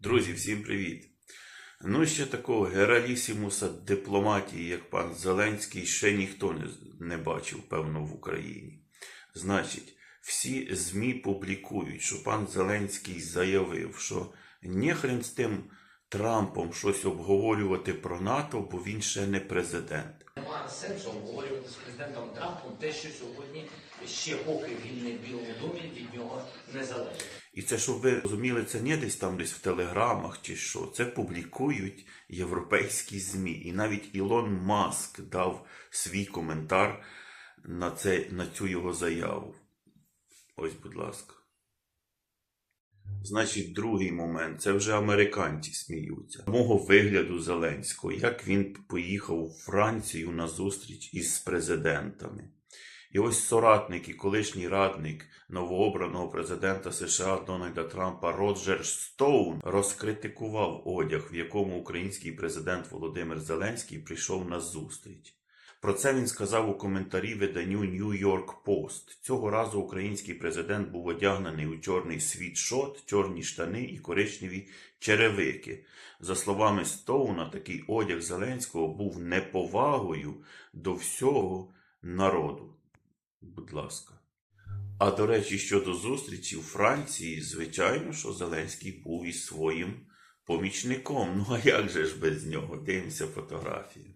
Друзі, всім привіт! Ну, ще такого гералісімуса дипломатії, як пан Зеленський, ще ніхто не, не бачив, певно, в Україні. Значить, всі ЗМІ публікують, що пан Зеленський заявив, що ніхрен з тим Трампом щось обговорювати про НАТО, бо він ще не президент. Немає сенсу обговорювати з президентом Трампом те, що сьогодні ще поки він не в Білому домі від нього не залежить. І це, щоб ви розуміли, це не десь там десь в телеграмах чи що. Це публікують європейські ЗМІ. І навіть Ілон Маск дав свій коментар на, це, на цю його заяву. Ось, будь ласка. Значить, другий момент це вже американці сміються. Мого вигляду Зеленського, як він поїхав у Францію на зустріч із президентами. І ось соратник і колишній радник новообраного президента США Дональда Трампа Роджер Стоун розкритикував одяг, в якому український президент Володимир Зеленський прийшов на зустріч. Про це він сказав у коментарі виданню New York Post. Цього разу український президент був одягнений у чорний світшот, чорні штани і коричневі черевики. За словами Стоуна, такий одяг Зеленського був неповагою до всього народу. Будь ласка. А до речі, щодо зустрічі у Франції, звичайно, що Зеленський був із своїм помічником. Ну а як же ж без нього? Дивимося фотографію.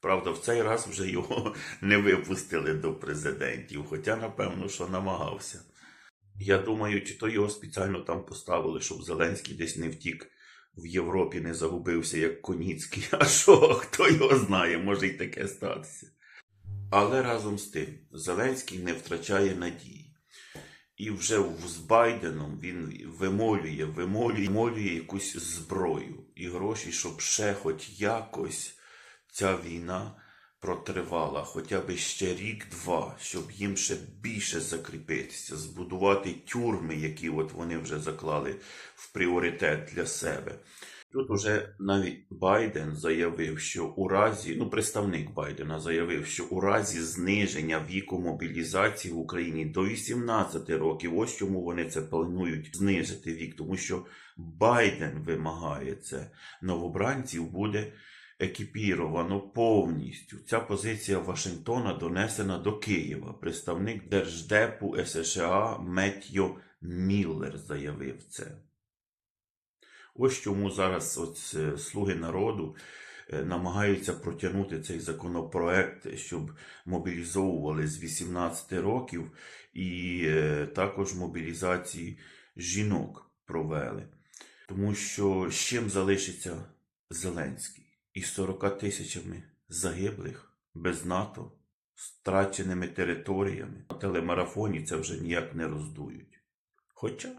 Правда, в цей раз вже його не випустили до президентів, хоча, напевно, що намагався. Я думаю, чи то його спеціально там поставили, щоб Зеленський десь не втік в Європі, не загубився, як Коніцький. А що, хто його знає, може й таке статися. Але разом з тим, Зеленський не втрачає надії. І вже з Байденом він вимолює, вимолює, вимолює якусь зброю і гроші, щоб ще хоч якось ця війна протривала хоча б ще рік-два, щоб їм ще більше закріпитися, збудувати тюрми, які от вони вже заклали в пріоритет для себе. Тут уже навіть Байден заявив, що у разі, ну представник Байдена заявив, що у разі зниження віку мобілізації в Україні до 18 років, ось чому вони це планують знижити вік, тому що Байден вимагає це. Новобранців буде екіпіровано повністю. Ця позиція Вашингтона донесена до Києва. Представник Держдепу США Меттьо Міллер заявив це. Ось чому зараз от, е, слуги народу е, намагаються протягнути цей законопроект, щоб мобілізовували з 18 років і е, також мобілізації жінок провели. Тому що з чим залишиться Зеленський? Із 40 тисячами загиблих без НАТО, страченими територіями. На телемарафоні це вже ніяк не роздують. Хоча